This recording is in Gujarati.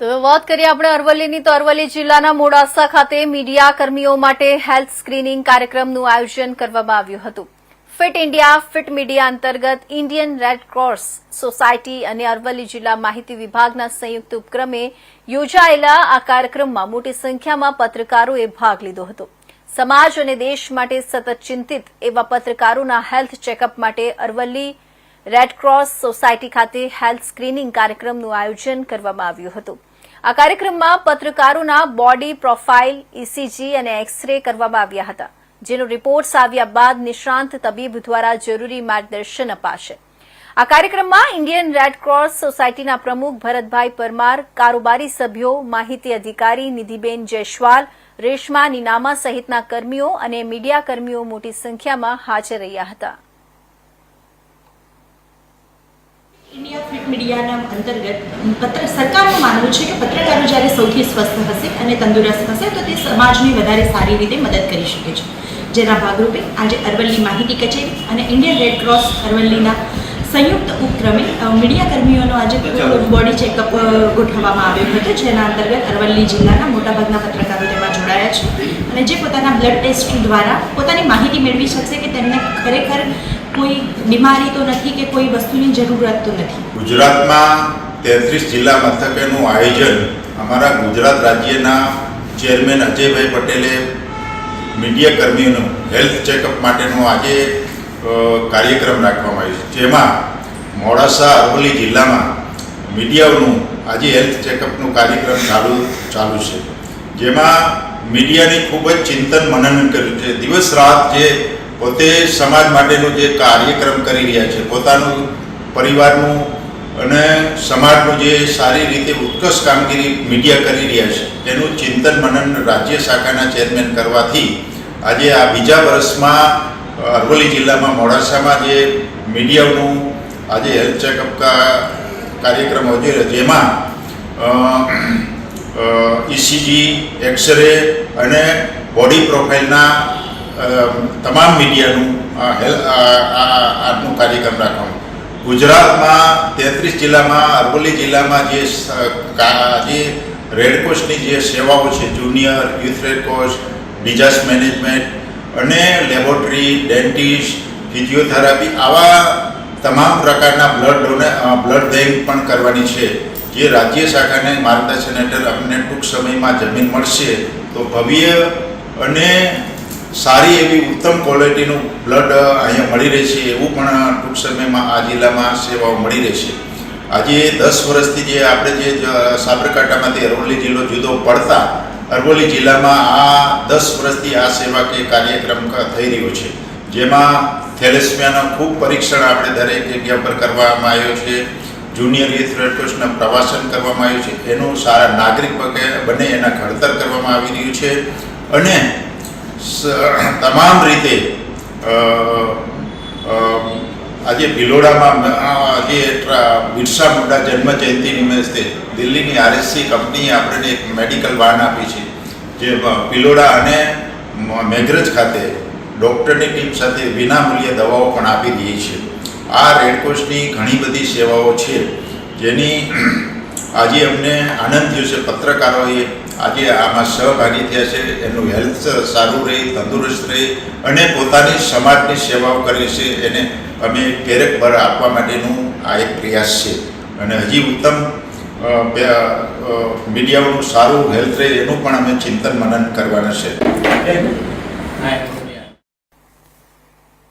તો વાત કરીએ આપણે અરવલ્લીની. તો અરવલ્લી જિલ્લાના મોડાસા ખાતે મીડિયા કર્મીઓ માટે હેલ્થ સ્ક્રીનિંગ કાર્યક્રમનું આયોજન કરવામાં આવ્યું હતું. ફિટ ઇન્ડિયા, ફિટ મીડિયા અંતર્ગત ઇન્ડિયન રેડ ક્રોસ સોસાયટી અને અરવલ્લી જિલ્લા માહિતી વિભાગના સંયુક્ત ઉપક્રમે યોજાયેલા આ કાર્યક્રમમાં મોટી સંખ્યામાં પત્રકારોએ ભાગ લીધો હતો. સમાજ અને દેશ માટે સતત ચિંતિત એવા પત્રકારોના હેલ્થ ચેકઅપ માટે અરવલ્લી રેડક્રોસ સોસાયટી ખાતે હેલ્થ સ્ક્રીનિંગ કાર્યક્રમનું આયોજન કરવામાં આવ્યું હતું. આ કાર્યક્રમમાં પત્રકારોના બોડી પ્રોફાઇલ ઇસીજી અને એક્સરે કરવામાં આવ્યા હતા, જેનો રિપોર્ટ્સ આવ્યા બાદ નિષ્ણાંત તબીબ દ્વારા જરૂરી માર્ગદર્શન અપાશે. આ કાર્યક્રમમાં ઇન્ડિયન રેડક્રોસ સોસાયટીના પ્રમુખ ભરતભાઈ પરમાર, કારોબારી સભ્યો, માહિતી અધિકારી નિધિબેન જયસ્વાલ, રેશમા નિનામા સહિતના કર્મીઓ અને મીડિયા કર્મીઓ મોટી સંખ્યામાં હાજર રહ્યા હતા ઇન્ડિયા ફિટ મીડિયાના અંતર્ગત પત્ર સરકારનું માનવું છે કે પત્રકારો જ્યારે સૌથી સ્વસ્થ હશે અને તંદુરસ્ત હશે તો તે સમાજની વધારે સારી રીતે મદદ કરી શકે છે. જેના ભાગરૂપે આજે અરવલ્લી માહિતી કચેરી અને ઇન્ડિયન રેડ ક્રોસ અરવલ્લીના સંયુક્ત ઉપક્રમે મીડિયા કર્મીઓનો આજે બોડી ચેકઅપ ગોઠવવામાં આવ્યો હતો જેના અંતર્ગત અરવલ્લી જિલ્લાના મોટાભાગના પત્રકારો તેમાં જોડાયા છે. અને જે પોતાના બ્લડ ટેસ્ટ દ્વારા પોતાની માહિતી મેળવી શકશે કે તેમને ખરેખર કોઈ બીમારી તો નથી કે કોઈ વસ્તુની જરૂરત તો નથી? ગુજરાતમાં તેત્રીસ જિલ્લા મથકેનું આયોજન અમારા ગુજરાત રાજ્યના ચેરમેન અજયભાઈ પટેલે મીડિયા કર્મીઓનું હેલ્થ ચેકઅપ માટેનો આજે કાર્યક્રમ રાખવામાં આવ્યો છે. જેમાં મોડાસા અરવલ્લી જિલ્લામાં મીડિયાઓનું આજે હેલ્થ ચેકઅપનું કાર્યક્રમ ચાલુ ચાલુ છે. જેમાં મીડિયાની ખૂબ જ ચિંતન મનન કર્યું છે. દિવસ રાત જે પોતે સમાજ માટેનું જે કાર્યક્રમ કરી રહ્યા છે, પોતાનું પરિવારનું અને સમાજનું જે સારી રીતે ઉત્કર્ષ કામગીરી મીડિયા કરી રહ્યા છે, તેનું ચિંતન મનન રાજ્ય શાખાના ચેરમેન કરવાથી આજે આ બીજા વર્ષમાં અરવલ્લી જિલ્લામાં મોડાસામાં જે મીડિયાનું આજે હેલ્થ ચેકઅપ કાર્યક્રમ યોજાયો જેમાં ઇસીજી એક્સરે અને બોડી પ્રોફાઇલના તમામ મીડિયાનું આજનો કાર્યક્રમ રાખવાનું. ગુજરાતમાં તેત્રીસ જિલ્લામાં, અરવલ્લી જિલ્લામાં જે જે રેડક્રોસની જે સેવાઓ છે junior youth Red Cross disaster management અને લેબોરેટરી ડેન્ટિસ્ટ ફિઝિયોથેરાપી આવા તમામ પ્રકારના બ્લડ ડોને બ્લડ બેંક પણ કરવાની છે. જે રાજ્ય શાખાને માર્ગદર્શન હેઠળ અમને ટૂંક સમયમાં જમીન મળશે, તો ભવ્ય અને સારી એવી ઉત્તમ ક્વોલિટીનું બ્લડ અહીંયા મળી રહેશે એવું પણ ટૂંક સમયમાં આ જિલ્લામાં સેવાઓ મળી રહેશે આજે દસ વર્ષથી જે આપણે જે સાબરકાંઠામાંથી અરવલ્લી જિલ્લો જુદો પડતા અરવલ્લી જિલ્લામાં આ દસ વર્ષથી આ સેવા કે કાર્યક્રમ થઈ રહ્યો છે. જેમાં થેલેસમિયાના ખૂબ પરીક્ષણ આપણે દરેક જગ્યા પર કરવામાં આવ્યો છે. જુનિયર યુથ રેડક્રોસના પ્રવાસન કરવામાં આવ્યું છે. એનું સારા નાગરિક બને એના ઘડતર કરવામાં આવી રહ્યું છે. અને તમામ રીતે આજે ભિલોડામાં આજે બિરસા મુંડા જન્મ જયંતિ નિમિત્તે દિલ્હીની આરએસસી કંપનીએ આપણને એક મેડિકલ વાન આપી છે, જે ભિલોડા અને મેઘરજ ખાતે ડૉક્ટરની ટીમ સાથે વિનામૂલ્યે દવાઓ પણ આપી રહી છે. આ રેડક્રોસની ઘણી બધી સેવાઓ છે, જેની, આજે અમને આનંદ થયો છે. પત્રકારોએ આજે આમાં સહભાગી થયા છે. એનું હેલ્થ સારું રહે, તંદુરસ્ત રહે અને પોતાની સમાજની સેવાઓ કરે છે. એને અમે ક્યારેક પર આપવા માટેનું આ એક પ્રયાસ છે. અને હજી ઉત્તમ મીડિયાઓનું સારું હેલ્થ રહે એનું પણ અમે ચિંતન મનન કરવાના છે.